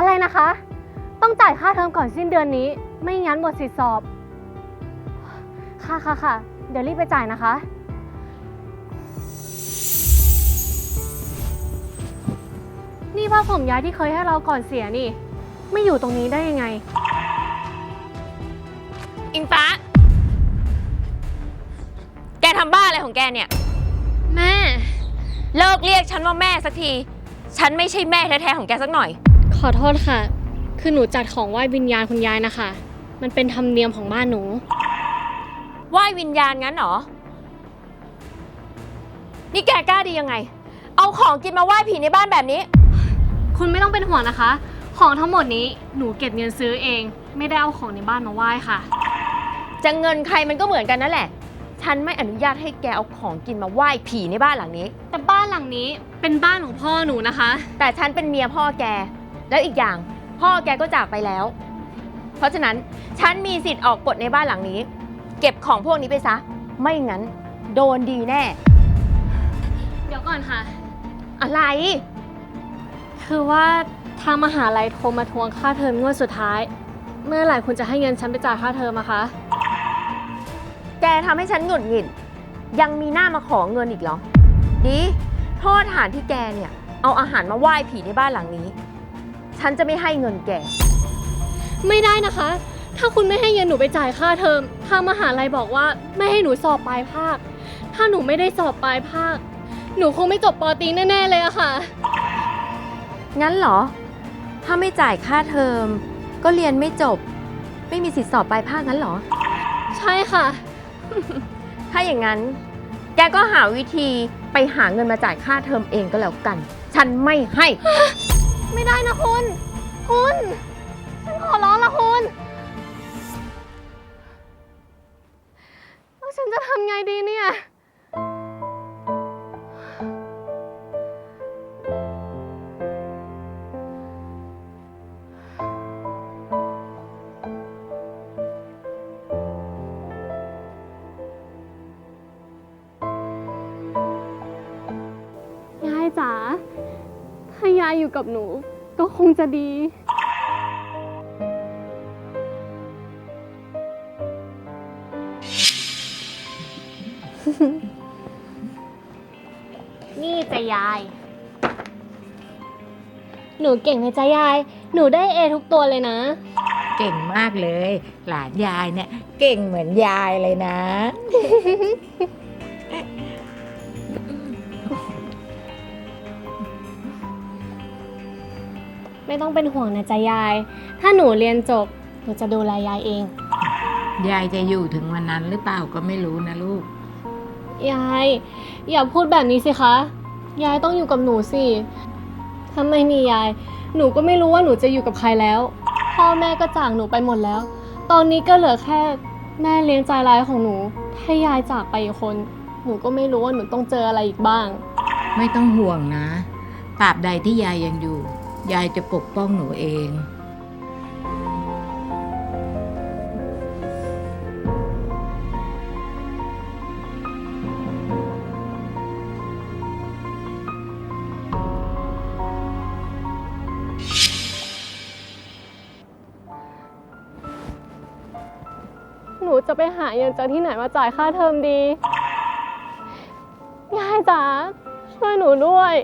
อะไรนะคะ ต้องจ่ายค่าเทอมก่อนสิ้นเดือนนี้ ไม่งั้นหมดสิทธิสอบ ค่ะค่ะค่ะ เดี๋ยวรีบไปจ่ายนะคะ นี่ผ้าผมย้ายที่เคยให้เราก่อนเสียนี่ ไม่อยู่ตรงนี้ได้ยังไง อิงฟ้า แกทำบ้าอะไรของแกเนี่ย แม่ เลิกเรียกฉันว่าแม่สักที ฉันไม่ใช่แม่แท้ๆของแกสักหน่อย ขอโทษค่ะ คือหนูจัดของไหว้วิญญาณคุณยายนะคะ มันเป็นธรรมเนียมของบ้านหนู ไหว้วิญญาณงั้นเหรอ นี่แกกล้าดียังไง เอาของกินมาไหว้ผีในบ้านแบบนี้ คุณไม่ต้องเป็นห่วงนะคะ ของทั้งหมดนี้หนูเก็บเงินซื้อเอง ไม่ได้เอาของในบ้านมาไหว้ค่ะ จะเงินใครมันก็เหมือนกันนั่นแหละ ฉันไม่อนุญาตให้แกเอาของกินมาไหว้ผีในบ้านหลังนี้ แต่บ้านหลังนี้เป็นบ้านของพ่อหนูนะคะ แต่ฉันเป็นเมียพ่อแก แล้วอีกอย่าง พ่อแกก็จากไปแล้ว เพราะฉะนั้นฉันมีสิทธิ์ออกกฎในบ้านหลังนี้ เก็บของพวกนี้ไปซะ ไม่งั้น โดนดีแน่ เดี๋ยวก่อนค่ะ อะไร คือว่าทางมหาลัยโทรมาทวงค่าเทอมงวดสุดท้าย เมื่อไหร่คุณจะให้เงินฉันไปจ่ายค่าเทอมอะคะ แกทำให้ฉันหงุดหงิด ยังมีหน้ามาขอเงินอีกเหรอ ดี โทษฐานที่แกเนี่ย เอาอาหารมาไหว้ผีในบ้านหลังนี้ ฉันจะไม่ให้เงินแก ไม่ได้นะคะ ถ้าคุณไม่ให้เงินหนูไปจ่ายค่าเทอม ทางมหาลัยบอกว่าไม่ให้หนูสอบปลายภาค ถ้าหนูไม่ได้สอบปลายภาค หนูคงไม่จบปอตรีแน่ๆเลยอะค่ะ งั้นเหรอ ถ้าไม่จ่ายค่าเทอม ก็เรียนไม่จบ ไม่มีสิทธิ์สอบปลายภาคงั้นเหรอ ใช่ค่ะ ถ้าอย่างนั้น แกก็หาวิธีไปหาเงินมาจ่ายค่าเทอมเองก็แล้วกัน ฉันไม่ให้ ไม่ได้นะคุณ คุณ ฉันขอร้องละคุณแล้วฉันจะทำไงดีเนี่ย อยู่กับหนู ก็คงจะดี นี่จะยาย หนูเก่งไหมจ๊ะยาย หนูได้เอทุกตัวเลยนะ เก่งมากเลย หลานยายเนี่ย เก่งเหมือนยายเลยนะ ไม่ต้องเป็นห่วงนะจ๊ะยาย ถ้าหนูเรียนจบ หนูจะดูแลยายเอง ยายจะอยู่ถึงวันนั้นหรือเปล่าก็ไม่รู้นะลูก ยาย อย่าพูดแบบนี้สิคะ ยายต้องอยู่กับหนูสิ ถ้าไม่มียาย หนูก็ไม่รู้ว่าหนูจะอยู่กับใครแล้ว พ่อแม่ก็จากหนูไปหมดแล้ว ตอนนี้ก็เหลือแค่แม่เลี้ยงใจร้ายของหนู ถ้ายายจากไปอีกคน หนูก็ไม่รู้ว่าหนูต้องเจออะไรอีกบ้าง ไม่ต้องห่วงนะตราบใดที่ยายยังอยู่ ยายจะปกป้องหนูเองหนูจะไปหาเงินจากที่ไหนมาจ่ายค่าเทอมดี ยายจ๋าช่วยหนูด้วย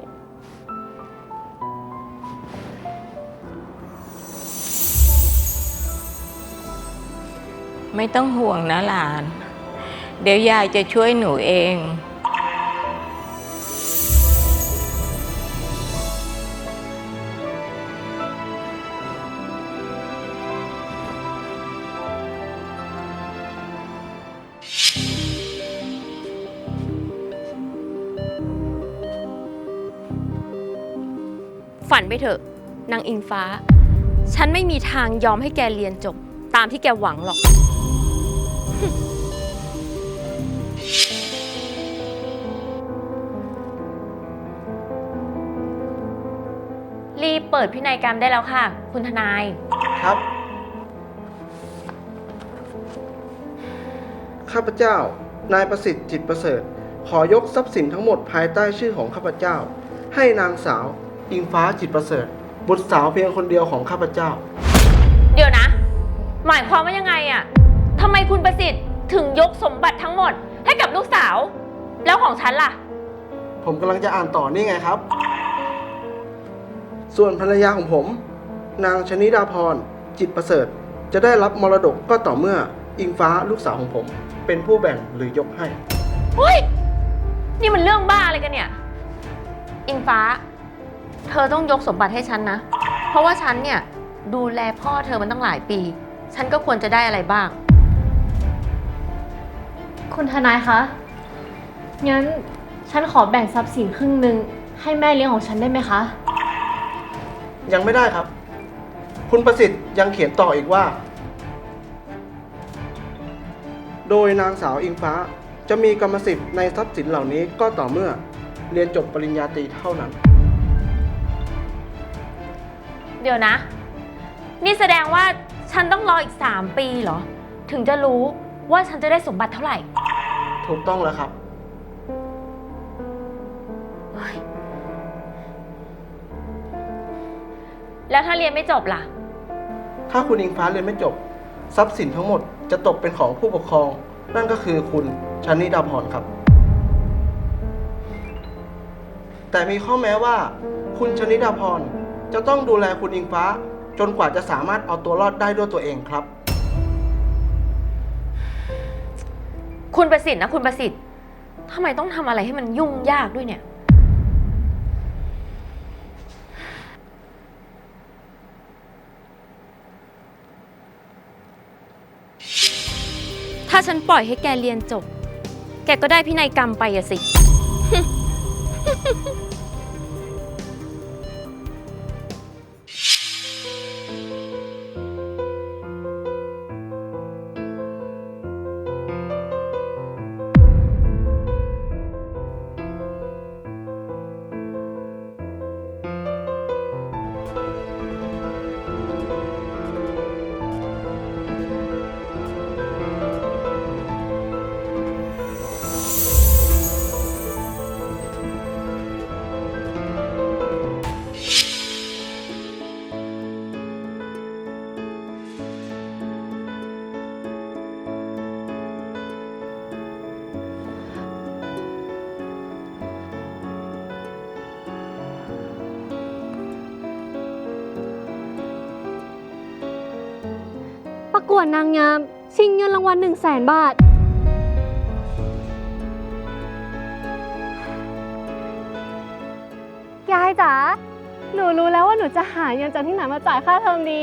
ไม่ต้องห่วงนะหลาน เดี๋ยวยายจะช่วยหนูเอง ฝันไปเถอะ นางอิงฟ้า ฉันไม่มีทางยอมให้แกเรียนจบ ตามที่แกหวังหรอก รีบเปิดพินัยกรรมได้แล้วค่ะ คุณทนาย ครับ ข้าพเจ้า นายประสิทธิ์จิตประเสริฐ ขอยกทรัพย์สินทั้งหมดภายใต้ชื่อของข้าพเจ้า ให้นางสาว อิงฟ้าจิตประเสริฐ บุตรสาวเพียงคนเดียวของข้าพเจ้า เดี๋ยวนะ หมายความว่ายังไงอะทำไมคุณประสิทธิ์ถึงยกสมบัติทั้งหมด ให้กับลูกสาว แล้วของฉันล่ะ ผมกำลังจะอ่านต่อนี่ไงครับ ส่วนภรรยาของผม นางชนิดาพร จิตประเสริฐ จะได้รับมรดกก็ต่อเมื่ออิงฟ้าลูกสาวของผม เป็นผู้แบ่งหรือยกให้ เฮ้ย นี่มันเรื่องบ้าอะไรกันเนี่ย อิงฟ้า เธอต้องยกสมบัติให้ฉันนะ เพราะว่าฉันเนี่ย ดูแลพ่อเธอมันตั้งหลายปี ฉันก็ควรจะได้อะไรบ้าง คุณทนายคะ งั้นฉันขอแบ่งทรัพย์สินครึ่งหนึ่งให้แม่เลี้ยงของฉันได้ไหมคะ ยังไม่ได้ครับ คุณประสิทธิ์ยังเขียนต่ออีกว่า โดยนางสาวอิงฟ้าจะมีกรรมสิทธิ์ในทรัพย์สินเหล่านี้ก็ต่อเมื่อเรียนจบปริญญาตรีเท่านั้น เดี๋ยวนะ นี่แสดงว่าฉันต้องรออีก 3 ปีเหรอ ถึงจะรู้ว่าฉันจะได้สมบัติเท่าไหร่ ถูกต้องแล้วครับ แล้วถ้าเรียนไม่จบล่ะ ถ้าคุณอิงฟ้าเรียนไม่จบ ทรัพย์สินทั้งหมดจะตกเป็นของผู้ปกครอง นั่นก็คือคุณชนิดาพรครับ แต่มีข้อแม้ว่า คุณชนิดาพรจะต้องดูแลคุณอิงฟ้า จนกว่าจะสามารถเอาตัวรอดได้ด้วยตัวเองครับ คุณประสิทธิ์นะคุณประสิทธิ์ทำไมต้องทำอะไรให้มันยุ่งยากด้วยเนี่ย ถ้าฉันปล่อยให้แกเรียนจบ แกก็ได้พินัยกรรมไปอะสิ ประกวดนางงาม ชิงเงินรางวัล1 0 0 0 0แสนบาท ยายจ๋า หนูรู้แล้วว่าหนูจะหาเงินจากที่ไหนมาจ่ายค่าเทอมดี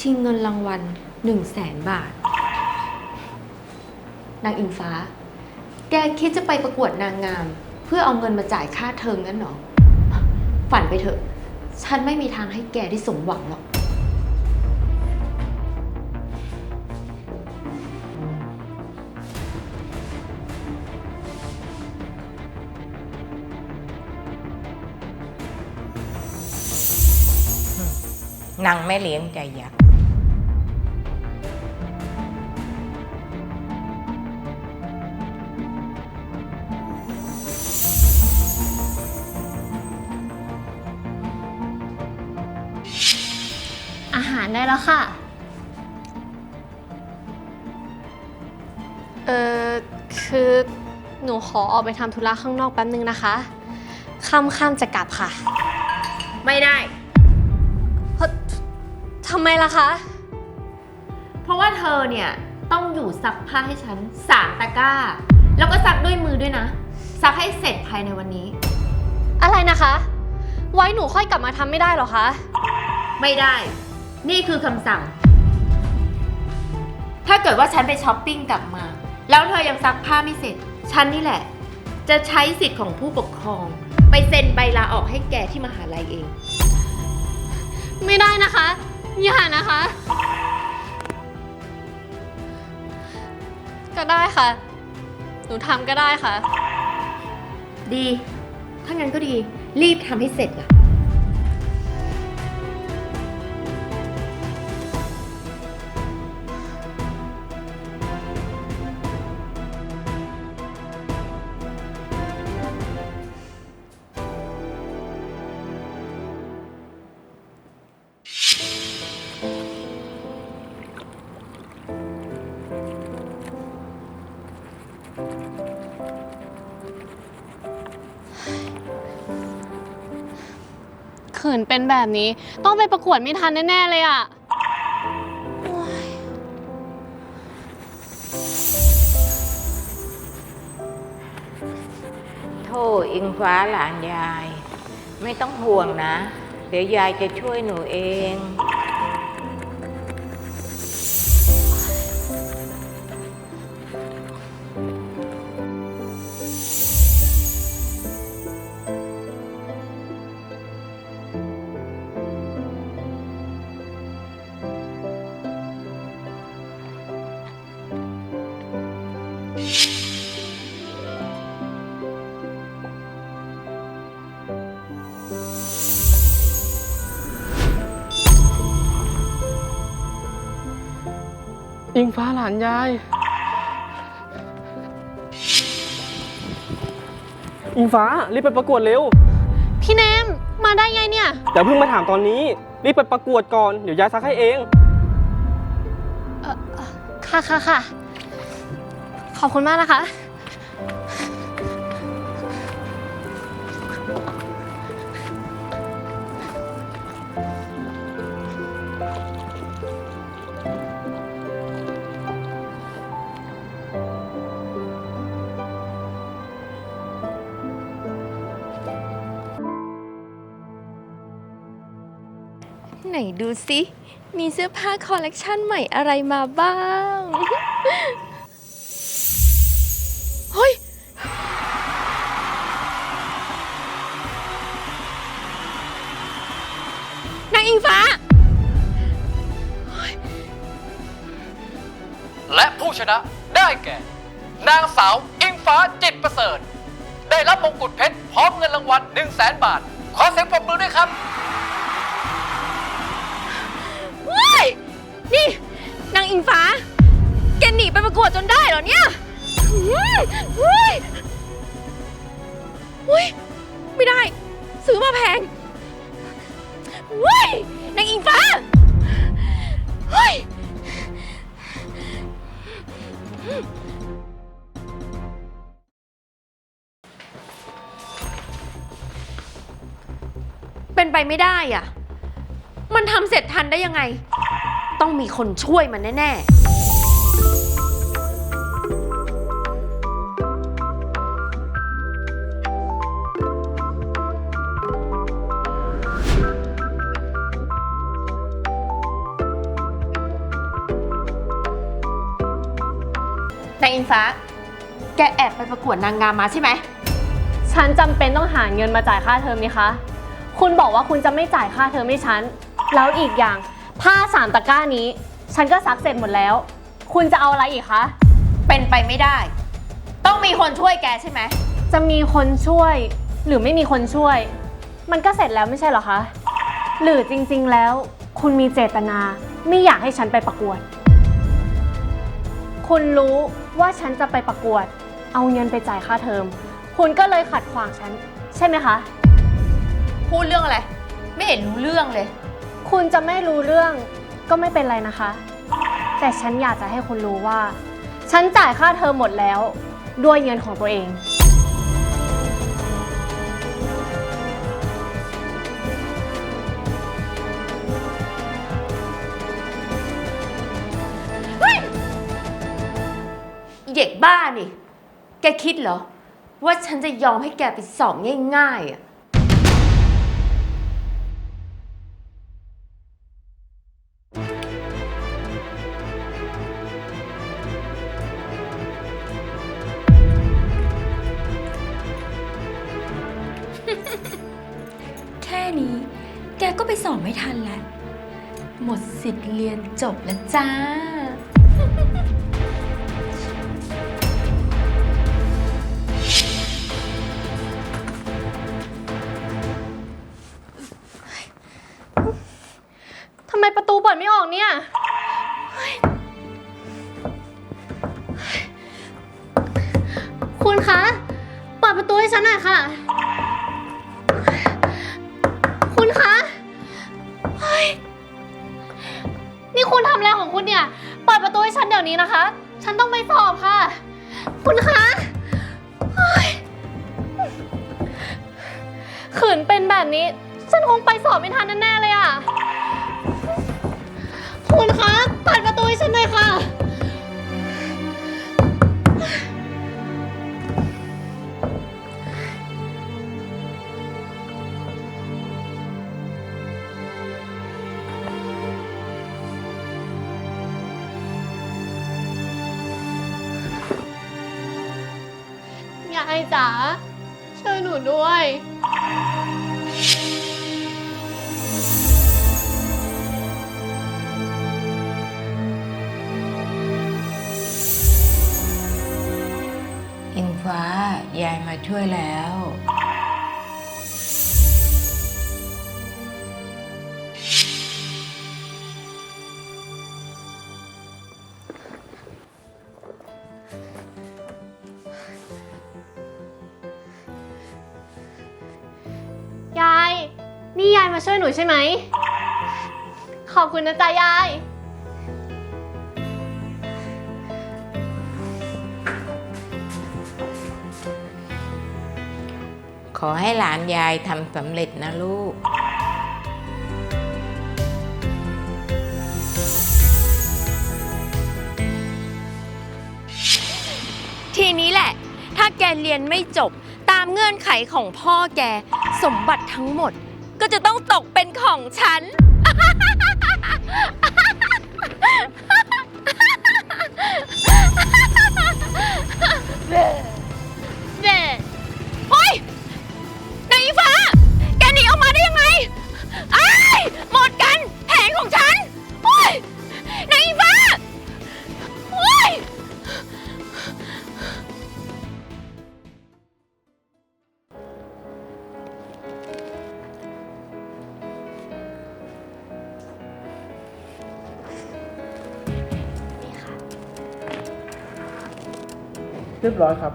ชิงเงินรางวัล1 0 0 0 0แสนบาท นางอิงฟ้า แกคิดจะไปประกวดนางงาม เพื่อเอาเงินมาจ่ายค่าเทอมงั้นหรอ ฝันไปเถอะ ฉันไม่มีทางให้แกได้สมหวังหรอก นางแม่เลี้ยงใจยักษ์าหารได้แล้วค่ะ เออคือหนูขอออกไปทำธุระข้างนอกแป๊บนึงนะคะค่ำๆจะกลับค่ะไม่ได้ เฮ้ยทำไมล่ะคะ เพราะว่าเธอเนี่ยต้องอยู่ซักผ้าให้ฉันสามตะกร้า แล้วก็ซักด้วยมือด้วยนะ ซักให้เสร็จภายในวันนี้ อะไรนะคะ ไว้หนูค่อยกลับมาทำไม่ได้เหรอคะ ไม่ได้ นี่คือคำสั่ง ถ้าเกิดว่าฉันไปช้อปปิ้งกลับมา แล้วเธอยังซักผ้าไม่เสร็จ ฉันนี่แหละ จะใช้สิทธิ์ของผู้ปกครอง ไปเซ็นใบลาออกให้แกที่มหาลัยเอง ไม่ได้นะคะ อย่านะคะ ก็ได้ค่ะ หนูทำก็ได้ค่ะ ดี ถ้างั้นก็ดี รีบทำให้เสร็จล่ะ ขืนเป็นแบบนี้ ต้องไปประกวดไม่ทันแน่ ๆ เลยอะโทษอิงฟ้าหลานยาย ไม่ต้องห่วงนะ เดี๋ยวยายจะช่วยหนูเอง อิงฟ้าหลานยาย อิงฟ้ารีบไปประกวดเร็ว พี่เนมมาได้ไงเนี่ย อย่าเพิ่งมาถามตอนนี้ รีบไปประกวดก่อน เดี๋ยวยายซักให้เองเอ่อเอ่อค่ะค่ะค่ะ ขอบคุณมากนะคะ นดูสิ มีเสื้อผ้าคอลเลกชันใหม่อะไรมาบ้าง เฮ้ย นางอิงฟ้า และผู้ชนะได้แก่ นางสาวอิงฟ้าจิตประเสริฐ ได้รับมงกุฎเพชร พร้อมเงินรางวัล1 0 0 0 0แบาท ขอเสียงปรบมือด้วยครับ นี่นางอิงฟ้า แกหนีไปประกวดจนได้เหรอเนี่ยอื้อเฮ้ยเฮ้ยไม่ได้ ซื้อมาแพงเฮ้ยนางอิงฟ้าเฮ้ยเป็นไปไม่ได้อะ มันทำเสร็จทันได้ยังไง ต้องมีคนช่วยมันแน่ๆนางอิงฟ้า แกแอบไปประกวดนางงามมาใช่ไหม ฉันจำเป็นต้องหาเงินมาจ่ายค่าเทอมนี่คะ คุณบอกว่าคุณจะไม่จ่ายค่าเทอมให้ฉัน แล้วอีกอย่าง ผ้าสามตะกร้านี้ ฉันก็ซักเสร็จหมดแล้ว คุณจะเอาอะไรอีกคะ เป็นไปไม่ได้ ต้องมีคนช่วยแกใช่ไหม จะมีคนช่วยหรือไม่มีคนช่วย มันก็เสร็จแล้วไม่ใช่เหรอคะ หรือจริงๆแล้ว คุณมีเจตนาไม่อยากให้ฉันไปประกวด คุณรู้ว่าฉันจะไปประกวด เอาเงินไปจ่ายค่าเทอม คุณก็เลยขัดขวางฉัน ใช่ไหมคะ พูดเรื่องอะไร ไม่เห็นรู้เรื่องเลย คุณจะไม่รู้เรื่องก็ไม่เป็นไรนะคะ แต่ฉันอยากจะให้คุณรู้ว่า ฉันจ่ายค่าเทอมหมดแล้ว ด้วยเงินของตัวเองเด็กบ้านี่ แกคิดเหรอ ว่าฉันจะยอมให้แกไปสอบง่ายๆอะ สอบไม่ทันแล้ว หมดสิทธิ์เรียนจบแล้วจ้า ทำไมประตูเปิดไม่ออกเนี่ยเฮ้ยคุณคะ เปิดประตูให้ฉันหน่อยค่ะ คุณทำอะไรของคุณเนี่ย เปิดประตูให้ฉันเดี๋ยวนี้นะคะ ฉันต้องไปสอบค่ะ คุณคะเฮ้ยขืนเป็นแบบนี้ ฉันคงไปสอบไม่ทันแน่ๆเลยอะคุณคะเปิดประตูให้ฉันหน่อยค่ะ ไอจ๋าช่วยหนูด้วย อิงฟ้ายายมาช่วยแล้ว นี่ยายมาช่วยหนูใช่ไหม ขอบคุณนะจ๊ะยาย ขอให้หลานยายทำสำเร็จนะลูก ทีนี้แหละ ถ้าแกเรียนไม่จบตามเงื่อนไขของพ่อแก สมบัติทั้งหมดก็ จะต้องตกเป็นของฉันเด็โอ๊ยนายอีฟ้า แกหนีออกมาได้ยังไงไอ้ายหมดกัน แผนของฉันโอ๊ยนายอีฟ้า รียบร้อยครับ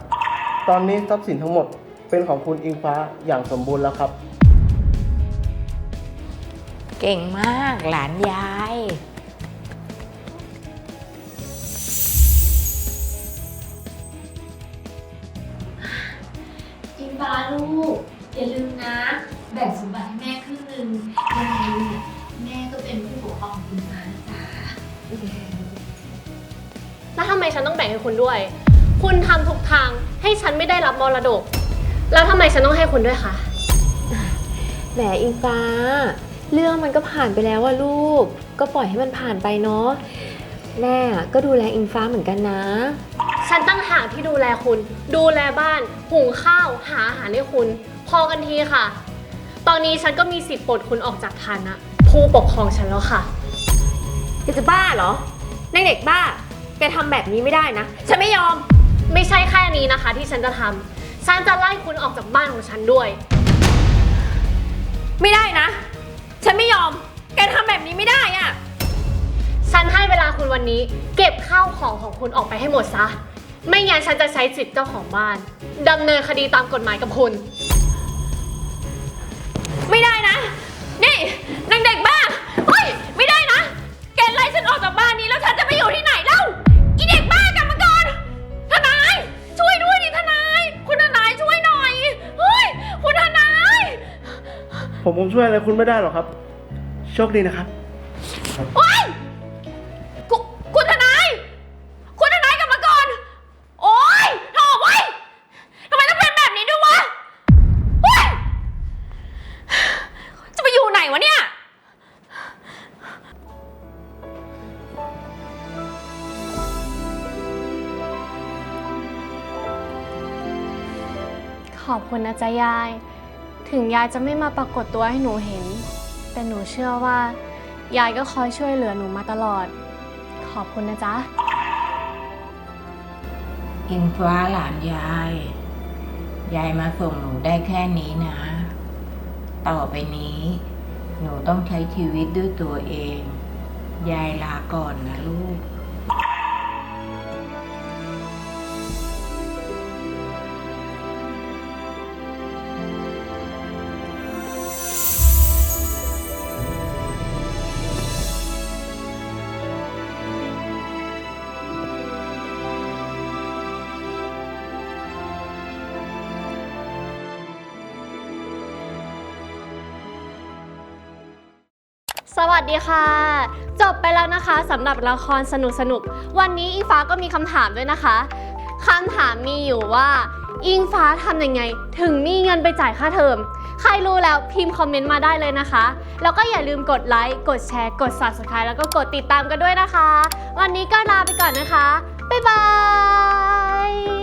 ตอนนี้ทรัพย์สินทั้งหมดเป็นของคุณอิงฟ้าอย่างสมบูรณ์แล้วครับ เก่งมากหลานยาย อิงฟ้าลูก อย่าลืมนะ แบ่งสมบัติให้แม่ครึ่งหนึ่งยังไงเนี่ยแม่ก็เป็นผู้ปกครองของอิงฟ้านะจ๊ะ แล้วทำไมฉันต้องแบ่งให้คุณด้วย คุณทำทุกทางให้ฉันไม่ได้รับมรดก แล้วทำไมฉันต้องให้คุณด้วยคะ แหมอิงฟ้า เรื่องมันก็ผ่านไปแล้วอะลูก ก็ปล่อยให้มันผ่านไปเนาะแม่อะก็ดูแลอิงฟ้าเหมือนกันนะ ฉันตั้งหากที่ดูแลคุณ ดูแลบ้านหุงข้าวหาอาหารให้คุณ พอกันทีค่ะ ตอนนี้ฉันก็มีสิทธิ์ปลดคุณออกจากฐานะผู้ปกครองฉันแล้วค่ะ แกจะบ้าเหรอในเด็กบ้า แกทำแบบนี้ไม่ได้นะ ฉันไม่ยอม ไม่ใช่แค่นี้นะคะ ที่ฉันจะทำฉันจะไล่คุณออกจากบ้านของฉันด้วย ไม่ได้นะ ฉันไม่ยอม แกทำแบบนี้ไม่ได้อะฉันให้เวลาคุณวันนี้ เก็บข้าวของของคุณออกไปให้หมดซะ ไม่งั้นฉันจะใช้สิทธิ์เจ้าของบ้านดำเนินคดีตามกฎหมายกับคุณ ไม่ได้นะ ช่วยอะไรคุณไม่ได้หรอกครับ โชคดีนะครับ โอ๊ยคุคุณทนาย คุณทนายกลับมาก่อน โอ๊ยโถ่เว้ยทำไมต้องเป็นแบบนี้ด้วยวะโอ๊ยจะไปอยู่ไหนวะเนี่ย ขอบคุณนะจ๊ะยาย ถึงยายจะไม่มาปรากฏตัวให้หนูเห็น แต่หนูเชื่อว่า ยายก็คอยช่วยเหลือหนูมาตลอด ขอบคุณนะจ๊ะ อิงฟ้าหลานยาย ยายมาส่งหนูได้แค่นี้นะ ต่อไปนี้ หนูต้องใช้ชีวิตด้วยตัวเอง ยายลาก่อนนะลูก สวัสดีค่ะ จบไปแล้วนะคะสำหรับละครสนุกสนุกๆวันนี้อิงฟ้าก็มีคำถามด้วยนะคะคำถามมีอยู่ว่าอิงฟ้าทำยังไง ถึงมีเงินไปจ่ายค่าเทอม ใครรู้แล้วพิมพ์คอมเมนต์มาได้เลยนะคะ แล้วก็อย่าลืมกดไลค์กดแชร์ กด subscribe แล้วก็กดติดตามกันด้วยนะคะ วันนี้ก็ลาไปก่อนนะคะ บ๊ายบาย